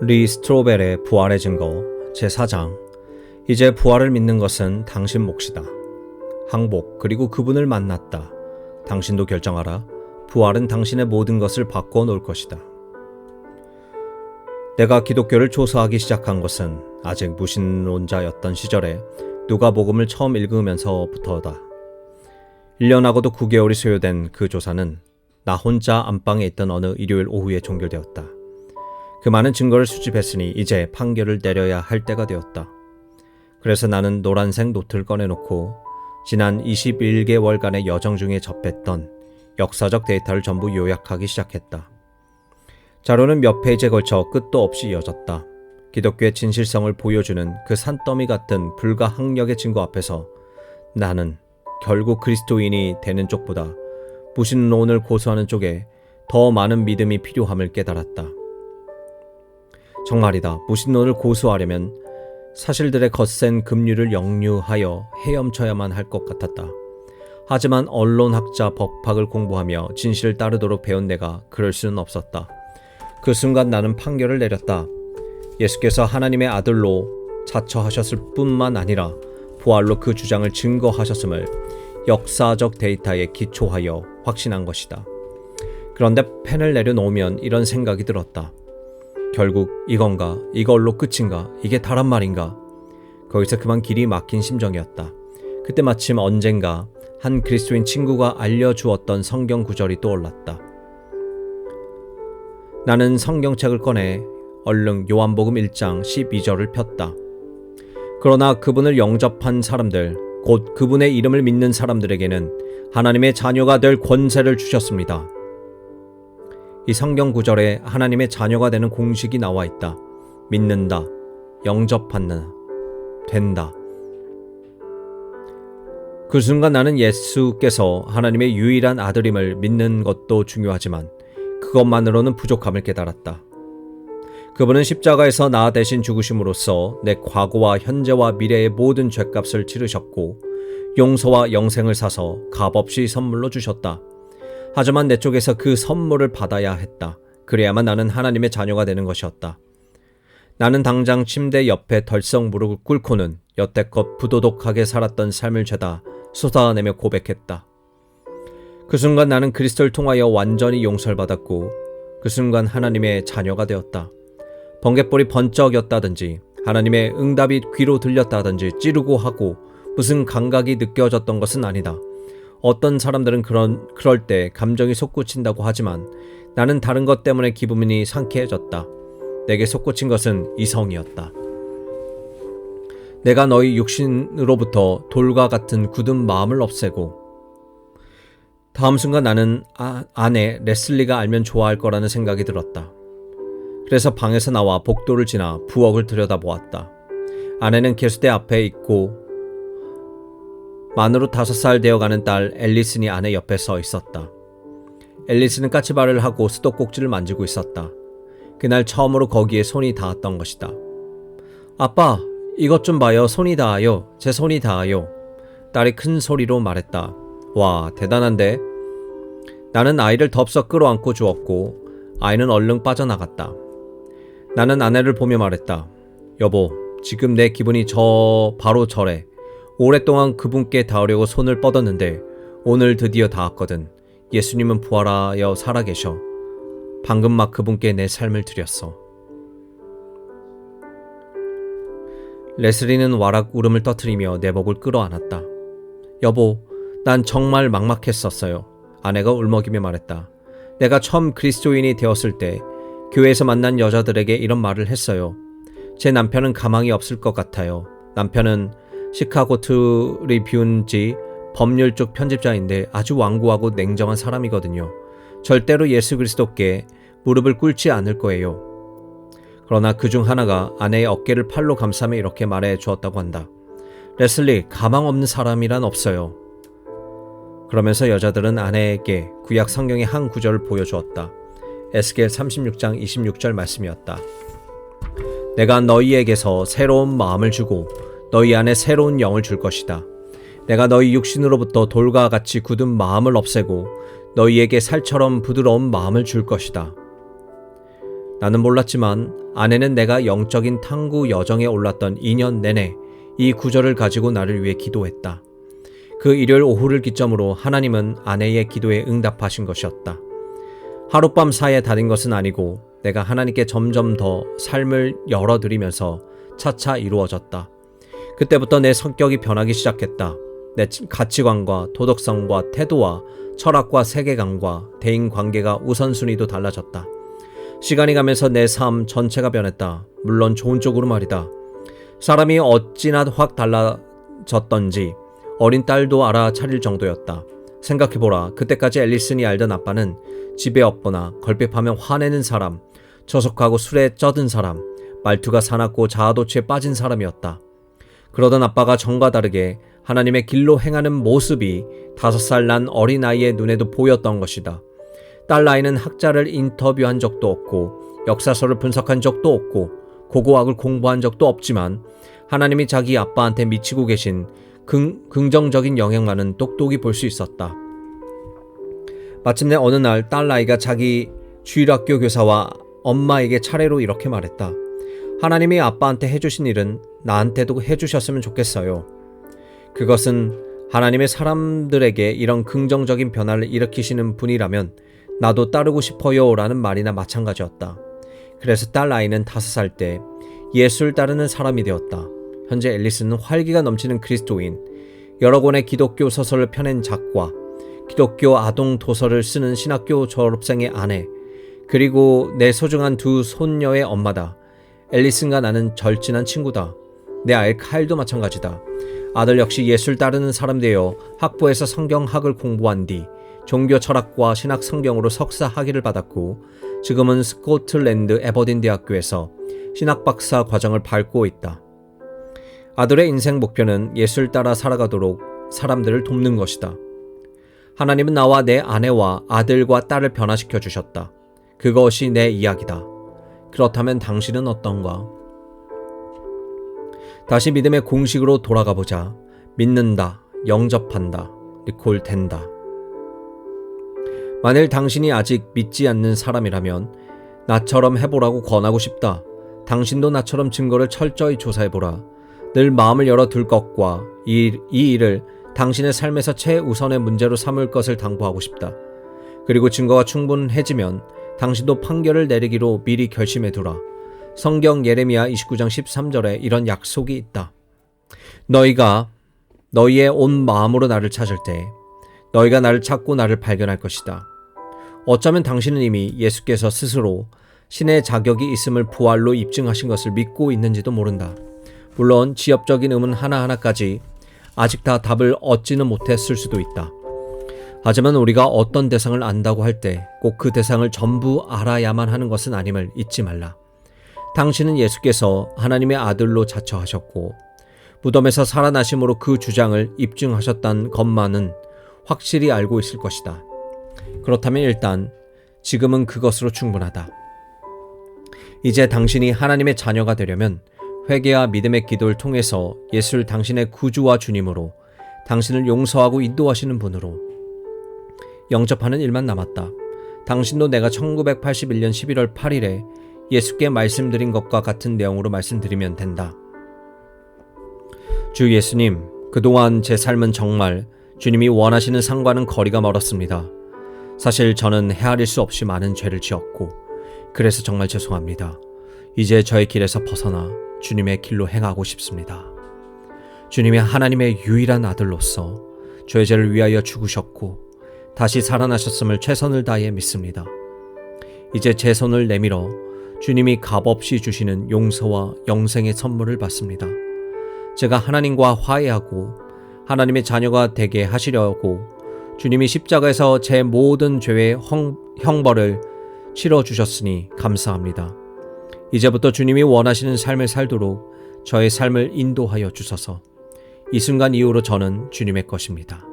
리 스트로벨의 부활의 증거 제4장 이제 부활을 믿는 것은 당신 몫이다. 항복 그리고 그분을 만났다. 당신도 결정하라. 부활은 당신의 모든 것을 바꿔 놓을 것이다. 내가 기독교를 조사하기 시작한 것은 아직 무신론자였던 시절에 누가복음을 처음 읽으면서부터다. 1년하고도 9개월이 소요된 그 조사는 나 혼자 안방에 있던 어느 일요일 오후에 종결되었다. 그 많은 증거를 수집했으니 이제 판결을 내려야 할 때가 되었다. 그래서 나는 노란색 노트를 꺼내놓고 지난 21개월간의 여정 중에 접했던 역사적 데이터를 전부 요약하기 시작했다. 자료는 몇 페이지에 걸쳐 끝도 없이 이어졌다. 기독교의 진실성을 보여주는 그 산더미 같은 불가항력의 증거 앞에서 나는 결국 그리스도인이 되는 쪽보다 무신론을 고수하는 쪽에 더 많은 믿음이 필요함을 깨달았다. 정말이다. 무신론을 고수하려면 사실들의 거센 급류를 역류하여 헤엄쳐야만 할 것 같았다. 하지만 언론학자 법학을 공부하며 진실을 따르도록 배운 내가 그럴 수는 없었다. 그 순간 나는 판결을 내렸다. 예수께서 하나님의 아들로 자처하셨을 뿐만 아니라 부활로 그 주장을 증거하셨음을 역사적 데이터에 기초하여 확신한 것이다. 그런데 펜을 내려놓으면 이런 생각이 들었다. 결국 이건가? 이걸로 끝인가? 이게 다란 말인가? 거기서 그만 길이 막힌 심정이었다. 그때 마침 언젠가 한 그리스도인 친구가 알려주었던 성경 구절이 떠올랐다. 나는 성경책을 꺼내 얼른 요한복음 1장 12절을 폈다. 그러나 그분을 영접한 사람들, 곧 그분의 이름을 믿는 사람들에게는 하나님의 자녀가 될 권세를 주셨습니다. 이 성경 구절에 하나님의 자녀가 되는 공식이 나와 있다. 믿는다, 영접한다, 된다. 그 순간 나는 예수께서 하나님의 유일한 아들임을 믿는 것도 중요하지만 그것만으로는 부족함을 깨달았다. 그분은 십자가에서 나 대신 죽으심으로써 내 과거와 현재와 미래의 모든 죄값을 치르셨고 용서와 영생을 사서 값없이 선물로 주셨다. 하지만 내 쪽에서 그 선물을 받아야 했다. 그래야만 나는 하나님의 자녀가 되는 것이었다. 나는 당장 침대 옆에 덜썩 무릎을 꿇고는 여태껏 부도덕하게 살았던 삶을 죄다 쏟아내며 고백했다. 그 순간 나는 그리스도를 통하여 완전히 용서를 받았고 그 순간 하나님의 자녀가 되었다. 번갯불이 번쩍였다든지 하나님의 응답이 귀로 들렸다든지 찌르고 하고 무슨 감각이 느껴졌던 것은 아니다. 어떤 사람들은 그런 그럴 때 감정이 솟구친다고 하지만 나는 다른 것 때문에 기분이 상쾌해졌다. 내게 솟구친 것은 이성이었다. 내가 너희 육신으로부터 돌과 같은 굳은 마음을 없애고 다음 순간 나는 아, 아내 레슬리가 알면 좋아할 거라는 생각이 들었다. 그래서 방에서 나와 복도를 지나 부엌을 들여다보았다. 아내는 개수대 앞에 있고 만으로 다섯 살 되어가는 딸 앨리슨이 아내 옆에 서 있었다. 앨리슨은 까치발을 하고 수도꼭지를 만지고 있었다. 그날 처음으로 거기에 손이 닿았던 것이다. 아빠, 이것 좀 봐요. 손이 닿아요. 제 손이 닿아요. 딸이 큰 소리로 말했다. 와, 대단한데? 나는 아이를 덥석 끌어안고 주었고, 아이는 얼른 빠져나갔다. 나는 아내를 보며 말했다. 여보, 지금 내 기분이 저, 바로 저래. 오랫동안 그분께 닿으려고 손을 뻗었는데 오늘 드디어 닿았거든. 예수님은 부활하여 살아계셔. 방금 막 그분께 내 삶을 드렸어. 레슬리는 와락 울음을 터트리며 내 목을 끌어안았다. 여보, 난 정말 막막했었어요. 아내가 울먹이며 말했다. 내가 처음 그리스도인이 되었을 때 교회에서 만난 여자들에게 이런 말을 했어요. 제 남편은 가망이 없을 것 같아요. 남편은 시카고 트리뷴지 법률 쪽 편집자인데 아주 완고하고 냉정한 사람이거든요. 절대로 예수 그리스도께 무릎을 꿇지 않을 거예요. 그러나 그 중 하나가 아내의 어깨를 팔로 감싸며 이렇게 말해 주었다고 한다. 레슬리, 가망 없는 사람이란 없어요. 그러면서 여자들은 아내에게 구약 성경의 한 구절을 보여주었다. 에스겔 36장 26절 말씀이었다. 내가 너희에게서 새로운 마음을 주고 너희 안에 새로운 영을 줄 것이다. 내가 너희 육신으로부터 돌과 같이 굳은 마음을 없애고 너희에게 살처럼 부드러운 마음을 줄 것이다. 나는 몰랐지만 아내는 내가 영적인 탐구 여정에 올랐던 2년 내내 이 구절을 가지고 나를 위해 기도했다. 그 일요일 오후를 기점으로 하나님은 아내의 기도에 응답하신 것이었다. 하룻밤 사이에 다닌 것은 아니고 내가 하나님께 점점 더 삶을 열어드리면서 차차 이루어졌다. 그때부터 내 성격이 변하기 시작했다. 내 가치관과 도덕성과 태도와 철학과 세계관과 대인 관계가 우선순위도 달라졌다. 시간이 가면서 내 삶 전체가 변했다. 물론 좋은 쪽으로 말이다. 사람이 어찌나 확 달라졌던지 어린 딸도 알아차릴 정도였다. 생각해보라. 그때까지 앨리슨이 알던 아빠는 집에 없거나 걸핏하면 화내는 사람, 저속하고 술에 쩌든 사람, 말투가 사납고 자아도취에 빠진 사람이었다. 그러던 아빠가 전과 다르게 하나님의 길로 행하는 모습이 다섯 살 난 어린아이의 눈에도 보였던 것이다. 딸 나이는 학자를 인터뷰한 적도 없고 역사서를 분석한 적도 없고 고고학을 공부한 적도 없지만 하나님이 자기 아빠한테 미치고 계신 긍, 긍정적인 영향만은 똑똑히 볼 수 있었다. 마침내 어느 날딸 나이가 자기 주일학교 교사와 엄마에게 차례로 이렇게 말했다. 하나님이 아빠한테 해주신 일은 나한테도 해주셨으면 좋겠어요. 그것은 하나님의 사람들에게 이런 긍정적인 변화를 일으키시는 분이라면 나도 따르고 싶어요 라는 말이나 마찬가지였다. 그래서 딸 아이는 다섯 살 때 예수를 따르는 사람이 되었다. 현재 앨리스는 활기가 넘치는 그리스도인, 여러 권의 기독교 소설을 펴낸 작가, 기독교 아동 도서를 쓰는 신학교 졸업생의 아내, 그리고 내 소중한 두 손녀의 엄마다. 앨리슨과 나는 절친한 친구다. 내 아이 칼도 마찬가지다. 아들 역시 예술 따르는 사람 되어 학부에서 성경학을 공부한 뒤 종교 철학과 신학 성경으로 석사 학위를 받았고 지금은 스코틀랜드 에버딘 대학교에서 신학 박사 과정을 밟고 있다. 아들의 인생 목표는 예술 따라 살아가도록 사람들을 돕는 것이다. 하나님은 나와 내 아내와 아들과 딸을 변화시켜 주셨다. 그것이 내 이야기다. 그렇다면 당신은 어떤가? 다시 믿음의 공식으로 돌아가 보자. 믿는다, 영접한다, 리콜 된다. 만일 당신이 아직 믿지 않는 사람이라면 나처럼 해보라고 권하고 싶다. 당신도 나처럼 증거를 철저히 조사해보라. 늘 마음을 열어 둘 것과 이, 이 일을 당신의 삶에서 최우선의 문제로 삼을 것을 당부하고 싶다. 그리고 증거가 충분해지면 당신도 판결을 내리기로 미리 결심해 두라. 성경 예레미야 29장 13절에 이런 약속이 있다. 너희가 너희의 온 마음으로 나를 찾을 때 너희가 나를 찾고 나를 발견할 것이다. 어쩌면 당신은 이미 예수께서 스스로 신의 자격이 있음을 부활로 입증하신 것을 믿고 있는지도 모른다. 물론 지엽적인 의문 하나하나까지 아직 다 답을 얻지는 못했을 수도 있다. 하지만 우리가 어떤 대상을 안다고 할 때 꼭 그 대상을 전부 알아야만 하는 것은 아님을 잊지 말라. 당신은 예수께서 하나님의 아들로 자처하셨고 무덤에서 살아나심으로 그 주장을 입증하셨다는 것만은 확실히 알고 있을 것이다. 그렇다면 일단 지금은 그것으로 충분하다. 이제 당신이 하나님의 자녀가 되려면 회개와 믿음의 기도를 통해서 예수를 당신의 구주와 주님으로 당신을 용서하고 인도하시는 분으로 영접하는 일만 남았다. 당신도 내가 1981년 11월 8일에 예수께 말씀드린 것과 같은 내용으로 말씀드리면 된다. 주 예수님, 그동안 제 삶은 정말 주님이 원하시는 상과는 거리가 멀었습니다. 사실 저는 헤아릴 수 없이 많은 죄를 지었고, 그래서 정말 죄송합니다. 이제 저의 길에서 벗어나 주님의 길로 행하고 싶습니다. 주님이 하나님의 유일한 아들로서 저의 죄를 위하여 죽으셨고, 다시 살아나셨음을 최선을 다해 믿습니다. 이제 제 손을 내밀어 주님이 값없이 주시는 용서와 영생의 선물을 받습니다. 제가 하나님과 화해하고 하나님의 자녀가 되게 하시려고 주님이 십자가에서 제 모든 죄의 형벌을 치러 주셨으니 감사합니다. 이제부터 주님이 원하시는 삶을 살도록 저의 삶을 인도하여 주소서. 이 순간 이후로 저는 주님의 것입니다.